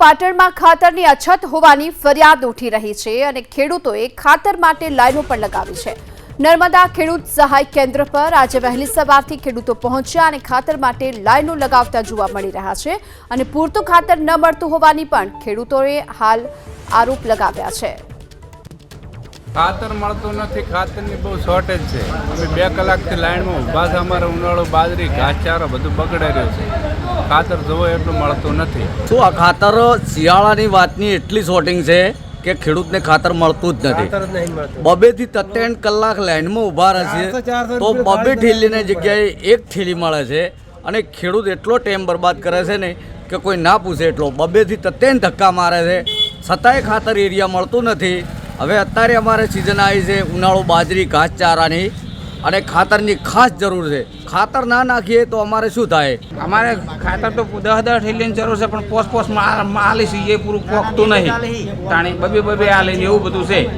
પાટણમાં ખાતરની અછત હોવાની ફરિયાદ ઉઠી રહી છે અને ખેડૂતોએ ખાતર માટે લાઈનો પણ લગાવી છે. નર્મદા ખેડૂત સહાય કેન્દ્ર પર આજે વહેલી સવારથી ખેડૂતો પહોંચ્યા અને ખાતર માટે લાઈનો લગાવતા જોવા મળી રહ્યા છે અને પૂરતું ખાતર ન મળતું હોવાની પણ ખેડૂતોએ હાલ આરોપ લગાવ્યા છે. ખાતર મળતું નથી, ખાતરની બહુ શોર્ટેજ છે. અમે બે કલાકથી લાઈનમાં ઊભા છે અમારો ઉનાળો, બાજરી, ઘાસચારો બધું બગડે રહ્યો છે. ખાતર જવો એટલું મળતું નથી. શું આ ખાતર શિયાળાની વાતની એટલી શોર્ટિંગ છે કે ખેડૂતને ખાતર મળતું જ નથી? બબે થી ત્રણ કલાક લાઈનમાં ઊભા રહેશે તો બબે ઠેલીની જગ્યાએ એક ઠેલી મળે છે અને ખેડૂત એટલો ટાઈમ બરબાદ કરે છે ને કે કોઈ ના પૂછે એટલો. બબે થી ત્રણ ધક્કા મારે છે છતાંય ખાતર એરિયા મળતું નથી. હવે અત્યારે અમારે સિઝન આવી છે ઉનાળો બાજરી ઘાસચારાની. અને ખાતરની ખાસ જરૂર છે. ખાતર ના નાખીએ તો અમારે શું થાય? અમારે ખાતર તો દસ દસ ઠેલીની જરૂર છે, પણ પોસ પોસ આલીશ એ પૂરું પોખતું નહીં. તાણી બબે બબે આલે ને એવું બધું છે.